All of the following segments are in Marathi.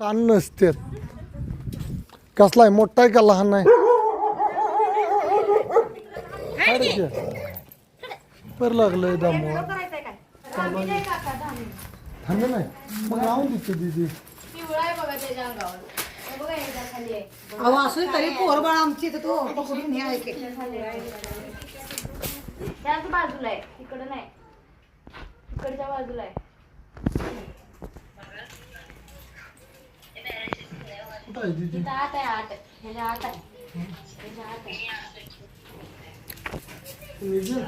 कान नसतात कसला आहे मोठा आहे का लहान आहे. पर लागलंय दामो थांबे नाही. मग लावून देते दीदी. अहो असं तरी पोर बाळ आमची तर तो पकडून हे आहे की. त्याच बाजूला आहे. तिकडं नाही. तिकडच्या बाजूला आहे. कुठं आहे दीदी? तिथं आत आहे आत ह्याच्या आत आहे. ह्याच्या आत आहे. दीदी?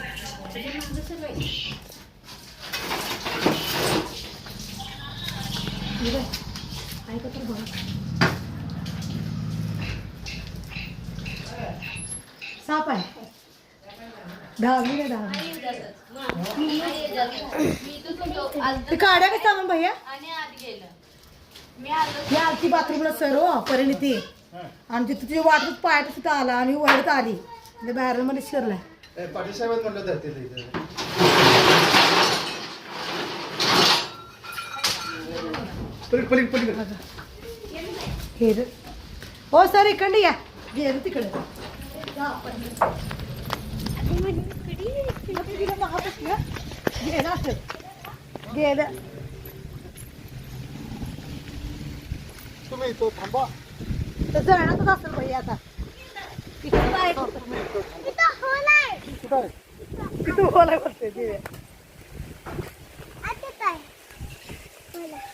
साप आहे. दहावी रे दहावी? ते काढ्या का सांगून भैया? आणि आत गेलं. मी आलो. ही आलती बाथरूमला सर्व परिणिती. आणि तिथं तुझी वाटत पायात तिथं आला आणि वळत आली. म्हणजे बाहेर मध्ये शिरलाय. हे. हो सर इकडे या गेलं तिकडे गेलं असं गेलं तुम्ही इथं थांबा. तर जळणातच असेल भाई आता? कुठं आहे. बोलाय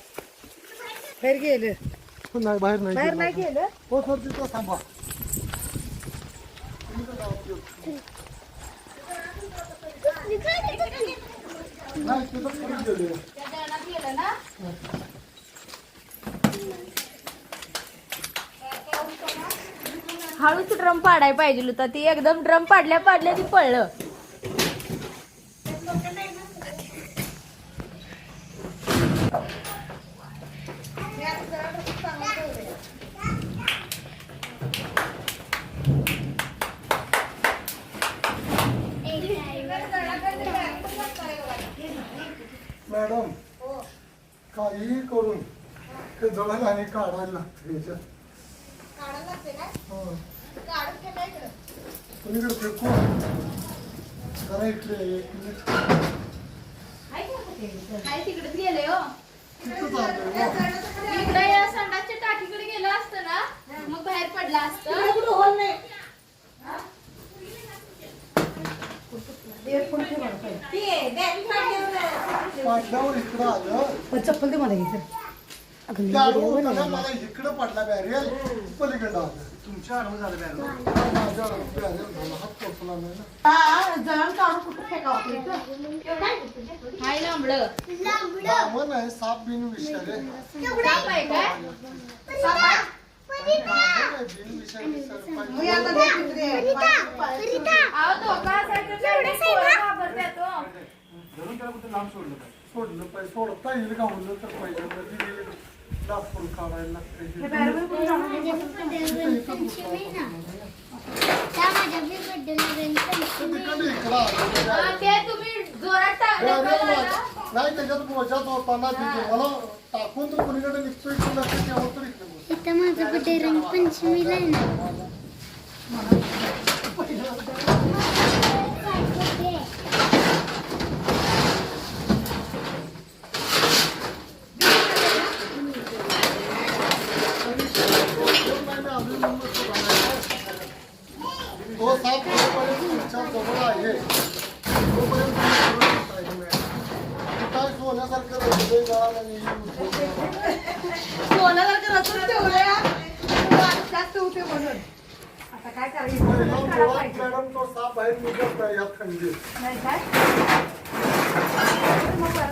बाहेर गेलं. नाही बाहेर नाही बाहेर गेलं. नाही गेलं? हो सर तिथं थांबा. नाही तिथं पुढे गेले. त्या दळणात गेलं ना? हळूच ड्रम पाडाय पाहिजे होता. ती एकदम ड्रम पाडल्या पाडल्या ती पडलं मॅडम काही करून ते जळायला आणि काढायला लागतं याच्यात. कुणीकडे फेकू. जरा इकडे एक मिनिट. तिकडेच गेले हो. हो. इकडे या संडासच्या टाकीकडे गेलं असतं ना मग बाहेर पडला असतं. इकडं आलं पण चप्पल दे मला इथं अगं होतं ना. मला इकडं पडला बॅरियल पलीकडं आलं तुमच्या आडवं झालं बॅग माझ्या आडवं बॅरियल झाला. हात पोचला नाही ना? हा, जळण काढून कुठं फेकावं आपलं इथं? हाय लांबडं दामन आहे साप बिन विषारे साप आहे काय? बिन विषारी सरपाई मग आता दे तिकडे. अहो धोका असायचा तर पोरं घाबरतात हो. धरून त्याला कुठं लांब सोडलं काय सोडलं पाहिजे. सोडता येईल का म्हणलं तर. पाहिजे मध्ये काढायला नाही त्याच्यात मोजात तिथे मला टाकून तर कुणीकडे निघतो इकडे तर इकडे माझं बड्डे रंगपंचमीला आहे ना. जोपर्यंत तुमच्या जवळ आहे तोपर्यंत काय सोन्यासारखं रचलंय गाल आणि सोन्यासारखं रचून ठेवलंय हा. वाट म्हणून आता काय करायचं मॅडम तो साप बाहेर निघत नाही या थंडीत नाही काय मग बरं.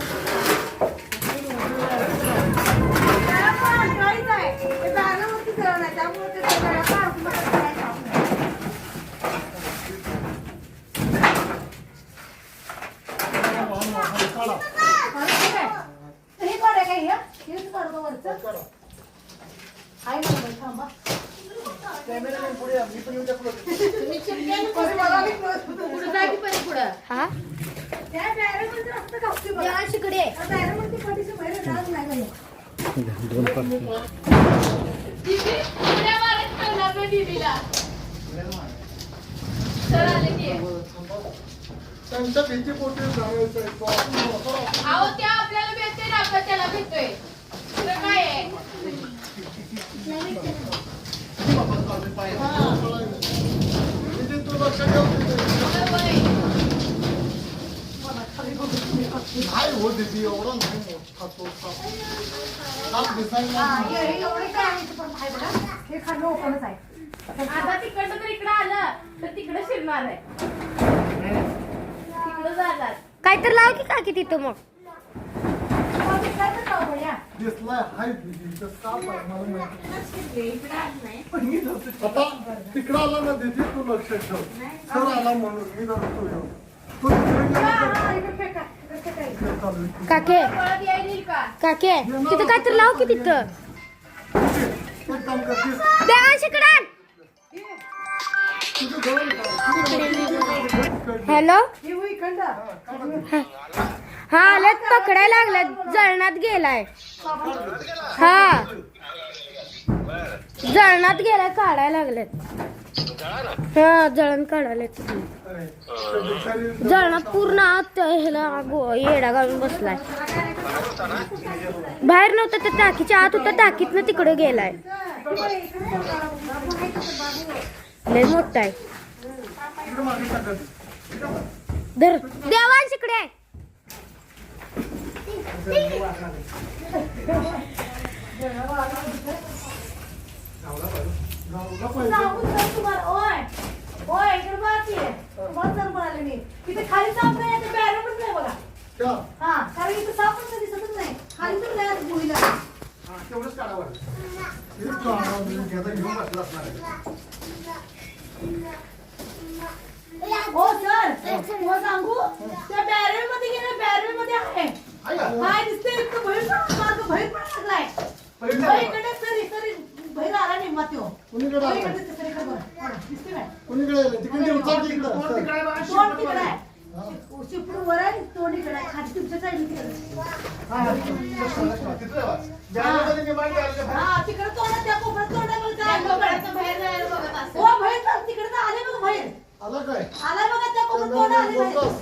त्याला पण अडकाळीच आहे. ते बॅरलवरती जळण आहे, त्यामुळे ते सगळ्या काढून मग काय काम नाही. वाहन वाहन काढा बरं, ठीक आहे. हे काढा काय हे? हेच काढू का वरचं? काढा आहे ना बाई, थांबा. कॅमेरामॅन पुढे या, मी पण येऊ द्या पुढे. बरं, मला बी कळत होतं. पुढं जा की परी पुढं त्या बॅरलमध्ये असतं का? या शिकडे त्या बॅरलमध्ये कधीच बाहेर जात नाही बाई. दोन त्यांच्या भीती पोटी आहे. अहो त्या आपल्याला भेटते ना आपण त्याला भेटतोय तुला काय आहे ठेव तिथे. बरोबर आहे. हो दीदी एवढा नाही मोठा तो साप. साप दिसायला हा, नाही. हे- हे एवढे काय आहे ते पण आहे बघा. हे खाणं ओपनच आहे आता तिकडनं तर इकडं आलं तर तिकडं शिरणार आहे तिकडं जाणार काय तर लाव की काकी तिथं मग. मग ते काय तर खाऊ बघ्या. दिसलाय हाय दीदी इथं साप आहे मला माहिती इकडं आत नाही आता तिकडं आला ना दीदी तू लक्ष ठेव सर आला म्हणून मी ह्यो. तू तिकडे हा, हा, इकडे फेका, काके. काके तिथं काय तर लाव की तिथं. हॅलो? हा आल्यात पकडायला लागल्यात. जळणात गेलाय. हा. जळणात गेलाय काढायला लागल्यात. हा जळण काढायला अरे, जळणात पूर्ण आत ह्याला गो- येडा घालून बसलाय. बाहेर नव्हतं त्या टाकीच्या आत होता टाकीतनं तिकडे गेलाय. लय मोठा आहे. धर देवा इकडे आहे. तिथे खाली साप नाही ते बॅरल पण नाही बघा. त्या, हा कारण इथे साप पण दिसतच नाही. खाली तर नाही हा, तेवढंच काढावं हे गावाला मी घेता घेऊन बसला असणार आहे. हो सर तुम्हाला सांगू? त्या बॅरलमध्ये गेल्या बॅरलमध्ये आहे आहे का? काय दिसते इतकं भैर मार्ग भैर पण लागलाय पलीकडे बाई इकडे सर इकडे भैर आला नाही मात्यो कुणीकडे आला? इकडे दिसते, सर, इकडे बघा. बघा, दिसते काय कुणीकडे गेलं? तिकडे उचल की इकडं. तोंड चल. तिकडे आहे बघा, तोंड शिपट तिकडे वर. आहे शिपडून वर आहे तोंड इकडे आहे खाली तुमच्या साईडने तिकडे हा, हा, तिथं आहे बघा. बॅगमध्ये मी मागे आलं का? हा तिकडे तोंड आहे, त्या कोपऱ्यात तोंड आहे बघा, त्या त्या कोपऱ्यात. कोपऱ्याचं बाहेर जायला बघत असं हो बाहेर चल, तिकडे तर आले बघा बाहेर आला काय आलाय बघा त्या कोपऱ्यात तोंड आले बाहेर बोलतोस?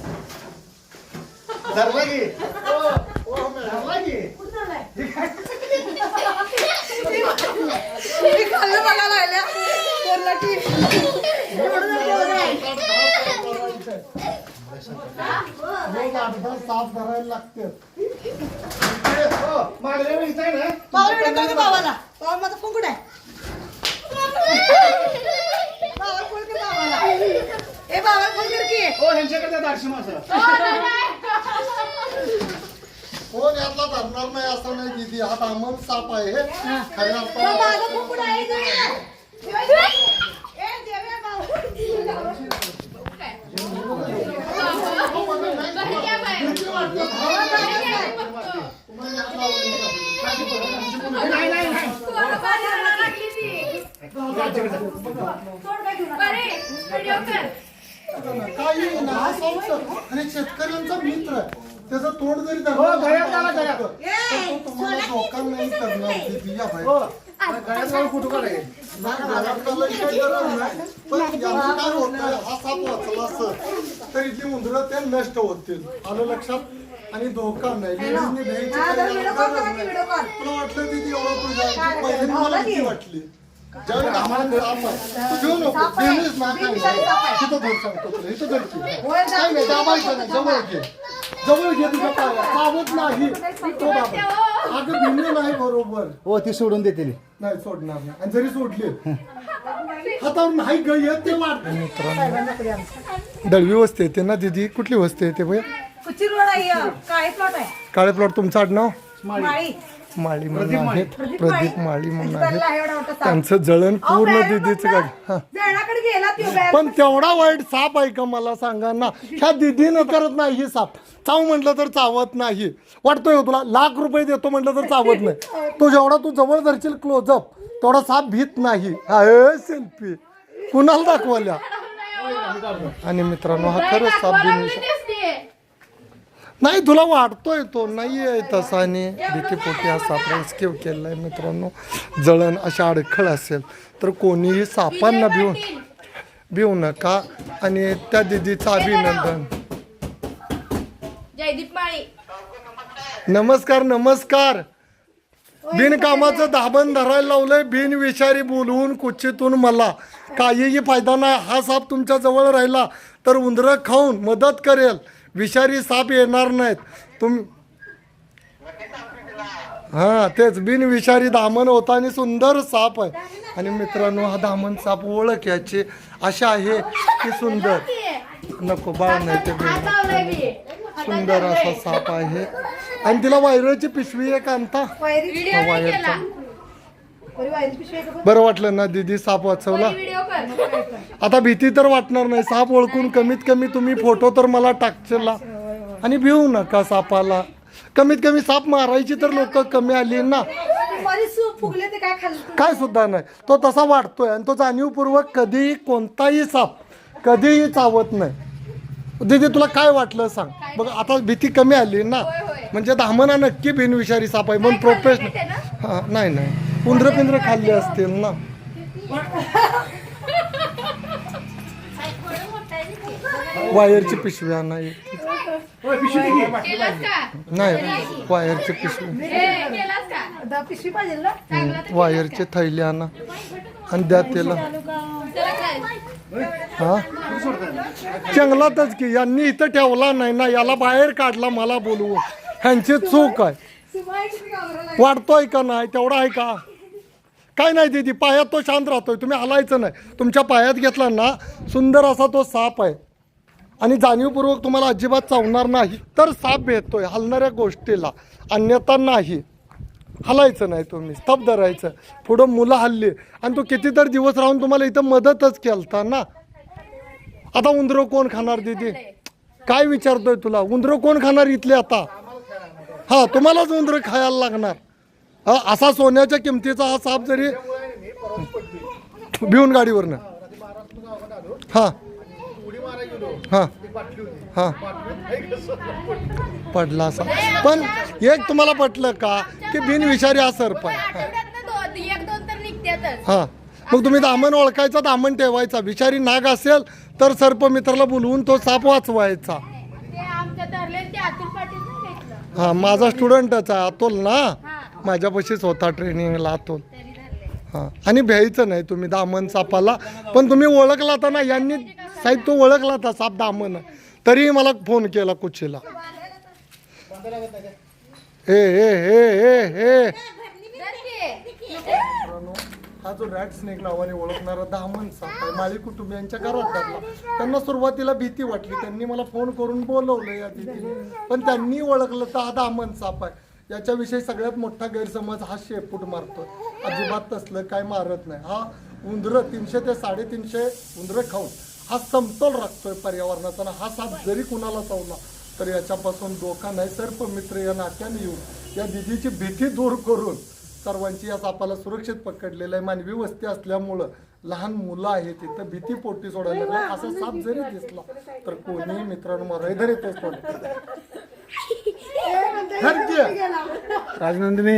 धरला की? ओ, ओ, मॅडम. धरला की? कुठं चाललाय? रोज आठ दहा साप धरायला लागते हो, मागल्या वेळी ना? कर बाबाला बाबा माझा कुठे आहे बाबाला फोन कर बाबाला ए बाबाला फोन की हो, ह्यांच्याकडे द्या दाडशी माणसं. कोण यातला धरणार नाही असं नाही दिदी? हा दामन साप आहे. खऱ्या मग आणि शेतकऱ्यांचा मित्र आहे. त्याचं तोंड जरी हो. तर तो तुम्हाला धोका नाही करणार दिदी या बाई. हो. नाही, काही गरज नाही. पण याचं काय होतंय, हा साप वाचला असं तर इथली उंदरं ते नष्ट होतील आलं लक्षात आणि धोका नाही लेडीजनी भ्यायची हा, काही गरज. नाही. तुला वाटलं तिथे एवढं तुझ्या पहिले मला भीती वाटली आम्हाला तू घेऊ नको. तिथं सांगतो तुला. इथं काय नाही दाबायचं नाही. जवळ घे. जवळ घे तुझ्या पायाला चावत नाही. तो? दाबा अगं भिन्न नाही बरोबर. हो ती सोडून देते नाही सोडणार नाही. आणि जरी सोडली हातावर नाही ग येत ते वाटत दळवी वस्ती येते ना दिदी कुठली वस्ती येते भैया कुची रोड आहे हे. काळे प्लॉट आहे. काळे प्लॉट तुमचं आडनाव? माळी. माळी म्हणून आहेत प्रदीप माळी म्हणून आहेत. त्यांचं जळण पूर्ण दिदीचं काय हा. पण तेवढा वाईट साप आहे का मला सांगा ना. ह्या दिदीनं करत नाही ही साप. चाव म्हटलं तर चावत नाही. वाटतोय हो तुला? लाख रुपये देतो म्हटलं तर चावत नाही. तो जेवढा तू जवळ धरशील क्लोजअप तेवढा साप भीत नाही. हा सेल्फी. कुणाला दाखवल्या? आणि मित्रांनो हा खरंच साप दिसतीये. नाही तुला वाटतोय तो. नाही आहे तसा आणि भीतीपोटी हा साप रेस्क्यू केलाय मित्रांनो. जळण अशा अडखळ असेल तर कोणीही सापांना भिवून भिवू नका. आणि त्या दिदीचं अभिनंदन. जयदीप माळी. नमस्कार नमस्कार. बिनकामाचं धाबण धरायला लावलंय. बिनविषारी बोलवून कुचितून मला. काहीही फायदा नाही. हा साप तुमच्या जवळ राहिला तर उंदरं खाऊन मदत करेल. विषारी साप येणार नाहीत. तुम हा तेच बिनविषारी दामन होता आणि सुंदर साप आहे. आणि मित्रांनो हा दामन साप ओळख याची अशा आहे की सुंदर. नको बाळ नाही ते सुंदर असा साप आहे. आणि तिला वायरची पिशवी एक आणता. वायरी हा, वायरचा बरं वाटलं ना दीदी साप वाचवला. आता भीती तर वाटणार नाही. साप ओळखून कमीत कमी तुम्ही फोटो तर मला टाकचला. आणि भिवू नका सापाला. कमीत कमी साप मारायची तर लोक कमी आली ना. काय सुद्धा नाही. तो तसा वाटतोय आणि तो जाणीवपूर्वक कधीही कोणताही साप कधीही चावत नाही. दीदी तुला काय वाटलं सांग. बघ आता भीती कमी आली ना. म्हणजे धामणा नक्की बिनविषारी साप आहे. पण प्रोफेशनल हा नाही नाही. उंदर पिंद्र खाल्ले असतील ना. वायरची पिशवी का. नाही वायरची पिशवी. वायरची थैली आणा. आणि द्या त्याला हा? जंगलातच की यांनी इथं ठेवला नाही ना याला बाहेर काढला मला बोलवून. ह्यांची चूक आहे. वाटतोय का नाही तेवढा आहे का? काय नाही दीदी पायात तो शांत राहतोय तुम्ही हलायचं नाही. तुमच्या पायात घेतला ना सुंदर असा तो साप आहे. आणि जाणीवपूर्वक तुम्हाला अजिबात चावणार नाही तर साप भेटतोय हलणाऱ्या गोष्टीला अन्यथा नाही. हलायचं नाही तुम्ही स्तब्ध राहायचं. पुढं मुलं हल्ली आणि तो कितीतरी दिवस राहून तुम्हाला इथं मदतच केलता ना? आता उंदरं कोण खाणार दीदी? काय विचारतोय तुला? उंदरं कोण खाणार इथले आता? हा तुम्हालाच उंदरं खायला लागणार. असा सोन्याच्या किमतीचा हा साप जरी भिवून गाडीवरनं. हा. हा. हा. पडला असा. पण एक तुम्हाला पटलं का की बिनविषारी हा सर्प हा. मग तुम्ही दामन ओळखायचा दामन ठेवायचा. विषारी नाग असेल तर सर्प मित्राला बोलवून तो साप वाचवायचा. हा माझा स्टुडंटच आहे अतुल ना? माझ्यापाशीच होता ट्रेनिंगला अतुल हां. आणि भ्यायचं नाही तुम्ही दामन सापाला. पण तुम्ही ओळखला तर ना यांनी साहेब तो ओळखला होता साप दामन. आहे. तरीही मला फोन केला कुचीला ए ए ए ए ए. हा जो रॅट स्नेक नावाने ओळखणारा दामन साप आहे. माळी कुटुंबियांच्या घरात धरला. त्यांना सुरुवातीला भीती वाटली. त्यांनी मला फोन करून बोलवलं या दिदीने पण त्यांनी ओळखलं तर हा दामन साप आहे. याच्याविषयी सगळ्यात मोठा गैरसमज हा शेपूट मारतो. अजिबात तसलं काय मारत नाही. हा उंदरं तीनशे ते साडेतीनशे उंदरं खाऊन हा समतोल राखतोय पर्यावरणाचा आणि हा साप जरी कुणाला चावला तर याच्यापासून धोका नाही. सर्प मित्र या नात्याने येऊन या दिदीची भीती दूर करून सर्वांची या सापाला सुरक्षित पकडलेलं आहे. मानवी वस्ती असल्यामुळं लहान मुलं आहेत तिथं भीती पोटी सोडायला असा साप जरी दिसला तर कोणी मित्रांनो मरायधर येतोच पण राजनंदिनी.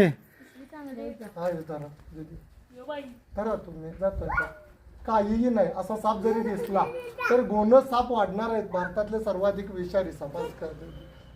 हा तुम्ही जातोय काहीही नाही असा साप जरी दिसला तर गोन साप वाढणार आहेत भारतातले सर्वाधिक विषारी साप कर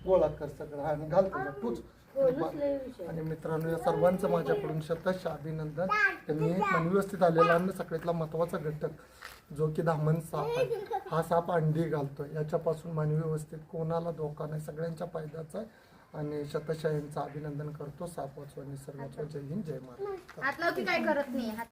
गोळा कर सगळं आणि घाल तूच आणि बा- आणि मित्रांनो या सर्वांचं माझ्याकडून शतश अभिनंदन त्यांनी मनव्यवस्थित आलेला आणि सगळ्यातला महत्त्वाचा घटक जो की धामण साप आहे हा साप अंडी घालतो याच्यापासून मानवी व्यवस्थित कोणाला धोका नाही. सगळ्यांच्या फायद्याचा आहे आणि शतशा यांचं अभिनंदन करतो. साप वाचवा निसर्ग वाचवा जय हिंद जय महाराज हात लावती काय करत नाही. हात